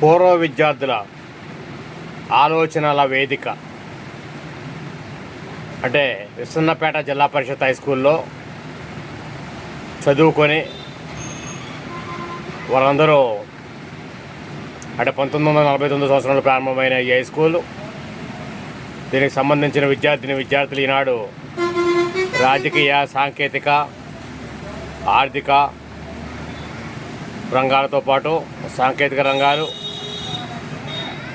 పూర్వ విద్యార్థుల ఆలోచనల వేదిక. అంటే విశ్వన్నపేట జిల్లా పరిషత్ హై స్కూల్లో చదువుకొని వారందరూ అంటే పంతొమ్మిది వందల నలభై తొమ్మిది సంవత్సరంలో ప్రారంభమైన ఈ హై స్కూల్ దీనికి సంబంధించిన విద్యార్థిని విద్యార్థులు ఈనాడు రాజకీయ సాంకేతిక ఆర్థిక రంగాలతో పాటు సాంకేతిక రంగాలు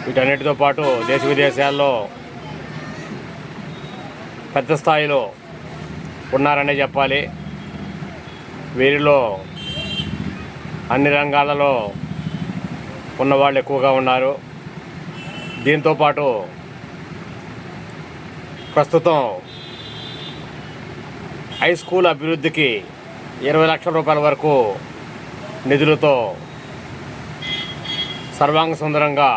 వీటన్నిటితో పాటు దేశ విదేశాల్లో పెద్ద స్థాయిలో ఉన్నారనే చెప్పాలి. వీరిలో అన్ని రంగాలలో ఉన్నవాళ్ళు ఎక్కువగా ఉన్నారు. దీంతో పాటు ప్రస్తుతం హై స్కూల్ అభివృద్ధికి ఇరవై లక్షల రూపాయల వరకు నిధులతో సర్వాంగ సుందరంగా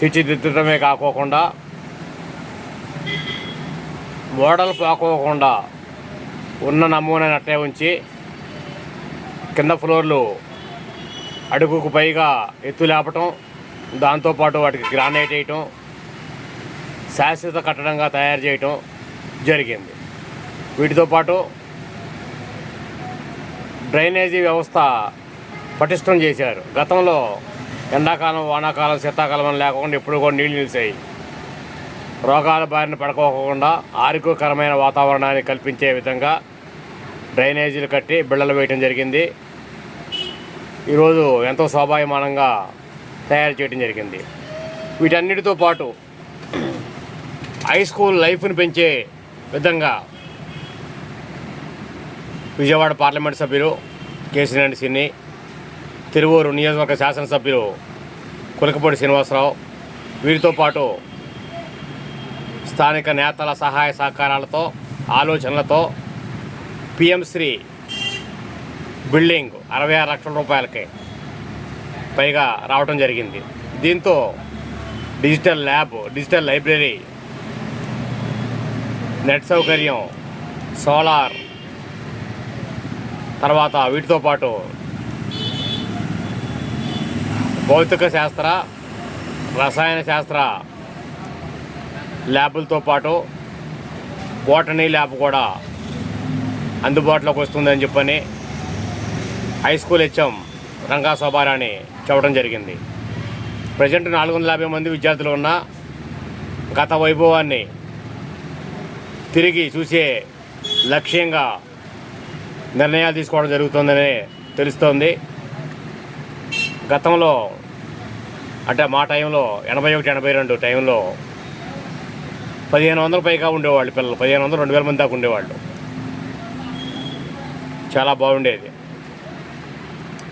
తీర్చిదిద్దడమే కాకోకుండా మోడల్ పోకోకుండా ఉన్న నమూనాని ఉంచి కింద ఫ్లోర్లు అడుగుకు పైగా ఎత్తు లేపటం దాంతోపాటు వాటికి గ్రానైట్ వేయటం శాశ్వత కట్టడంగా తయారు చేయటం జరిగింది. వీటితో పాటు డ్రైనేజీ వ్యవస్థ పటిష్టం చేశారు. గతంలో ఎండాకాలం వానాకాలం శీతాకాలం అని లేకుండా ఎప్పుడు కూడా నీళ్ళు నిలిచాయి. రోగాల బారిన పడకోకుండా ఆరోగ్యకరమైన వాతావరణాన్ని కల్పించే విధంగా డ్రైనేజీలు కట్టి బిళ్ళలు వేయటం జరిగింది. ఈరోజు ఎంతో శోభాయమానంగా తయారు చేయడం జరిగింది. వీటన్నిటితో పాటు హై స్కూల్ లైఫ్ని పెంచే విధంగా విజయవాడ పార్లమెంట్ సభ్యులు కేసినేని సిన్ని తిరువూరు నియోజకవర్గ శాసనసభ్యులు కులకపూడి శ్రీనివాసరావు. వీరితో పాటు స్థానిక నేతల సహాయ సహకారాలతో ఆలోచనలతో పిఎంశ్రీ బిల్డింగ్ అరవై ఆరు లక్షల రూపాయలకి పైగా రావటం జరిగింది. దీంతో digital lab digital library net సౌకర్యం సోలార్ తర్వాత వీటితో పాటు భౌతిక శాస్త్ర రసాయన శాస్త్ర ల్యాబులతో పాటు బోటనీ ల్యాబ్ కూడా అందుబాటులోకి వస్తుందని చెప్పని high school HM Ranga Shobharani చెప్పడం జరిగింది. ప్రజెంట్ నాలుగు వందల యాభై మంది విద్యార్థులు ఉన్న గత వైభవాన్ని తిరిగి చూసే లక్ష్యంగా నిర్ణయాలు తీసుకోవడం జరుగుతుందని తెలుస్తోంది. గతంలో అంటే మా టైంలో ఎనభై ఒకటి ఎనభై రెండు టైంలో పదిహేను వందల పైగా ఉండేవాళ్ళు పిల్లలు. పదిహేను వందలు రెండు వేల మంది దాకా ఉండేవాళ్ళు. చాలా బాగుండేది.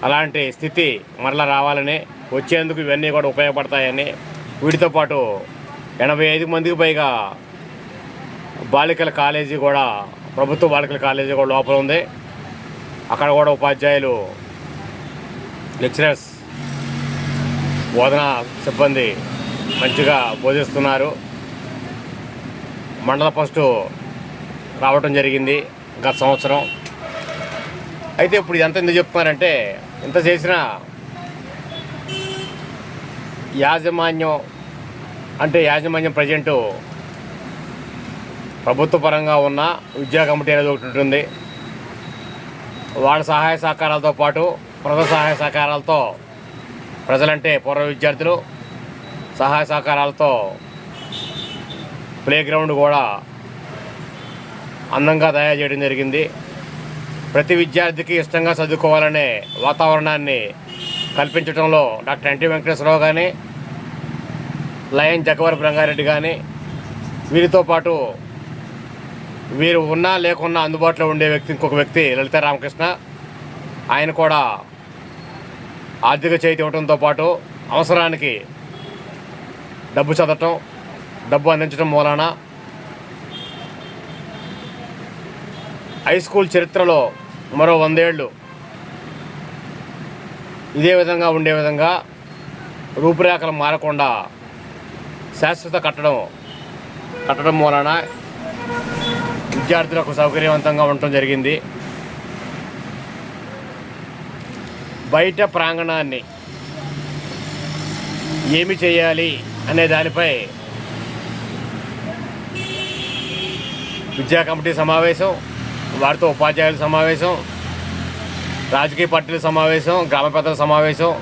అలాంటి స్థితి మరలా రావాలని వచ్చేందుకు ఇవన్నీ కూడా ఉపయోగపడతాయని వీటితో పాటు ఎనభై ఐదు మందికి పైగా బాలికల కాలేజీ కూడా ప్రభుత్వ బాలికల కాలేజీ కూడా లోపల ఉంది. అక్కడ కూడా ఉపాధ్యాయులు లెక్చరర్స్ బోధనా సిబ్బంది మంచిగా బోధిస్తున్నారు. మండల ఫస్ట్ రావటం జరిగింది గత సంవత్సరం. అయితే ఇప్పుడు ఎంత ఎందుకు చెప్తున్నారంటే ఇంత చేసినా యాజమాన్యం అంటే యాజమాన్యం ప్రజెంటు ప్రభుత్వ పరంగా ఉన్న విద్యా కమిటీ అనేది ఒకటి ఉంటుంది. వాళ్ళ సహాయ సహకారాలతో పాటు ప్రజల సహాయ సహకారాలతో ప్రజలంటే పూర్వ విద్యార్థులు సహాయ సహకారాలతో ప్లే గ్రౌండ్ కూడా అందంగా తయారు చేయడం జరిగింది. ప్రతి విద్యార్థికి ఇష్టంగా చదువుకోవాలనే వాతావరణాన్ని కల్పించడంలో డాక్టర్ ఎన్టీ వెంకటేశ్వరరావు కానీ లయన్ జగవరపు రంగారెడ్డి కానీ వీరితో పాటు వీరు ఉన్నా లేకున్నా అందుబాటులో ఉండే వ్యక్తి ఇంకొక వ్యక్తి లలిత రామకృష్ణ. ఆయన కూడా ఆర్థిక చేతి ఇవ్వడంతో పాటు అవసరానికి డబ్బు చదవటం డబ్బు అందించడం మూలాన హై స్కూల్ చరిత్రలో మరో వందేళ్ళు ఇదే విధంగా ఉండే విధంగా రూపురేఖలు మారకుండా శాశ్వత కట్టడం కట్టడం మూలాన విద్యార్థులకు సౌకర్యవంతంగా ఉండటం జరిగింది. బయట ప్రాంగణాన్ని ఏమి చేయాలి అనే దానిపై విద్యా కమిటీ సమావేశం వారితో ఉపాధ్యాయుల సమావేశం రాజకీయ పార్టీల సమావేశం గ్రామ పెద్దల సమావేశం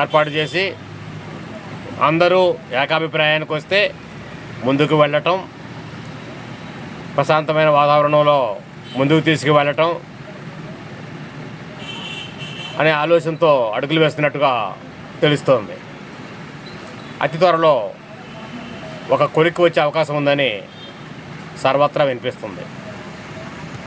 ఏర్పాటు చేసి అందరూ ఏకాభిప్రాయానికి వస్తే ముందుకు వెళ్ళటం ప్రశాంతమైన వాతావరణంలో ముందుకు తీసుకువెళ్ళటం అనే ఆలోచనతో అడుగులు వేస్తున్నట్టుగా తెలుస్తోంది. అతి త్వరలో ఒక కొలిక్కి వచ్చే అవకాశం ఉందని సర్వత్రా వినిపిస్తుంది.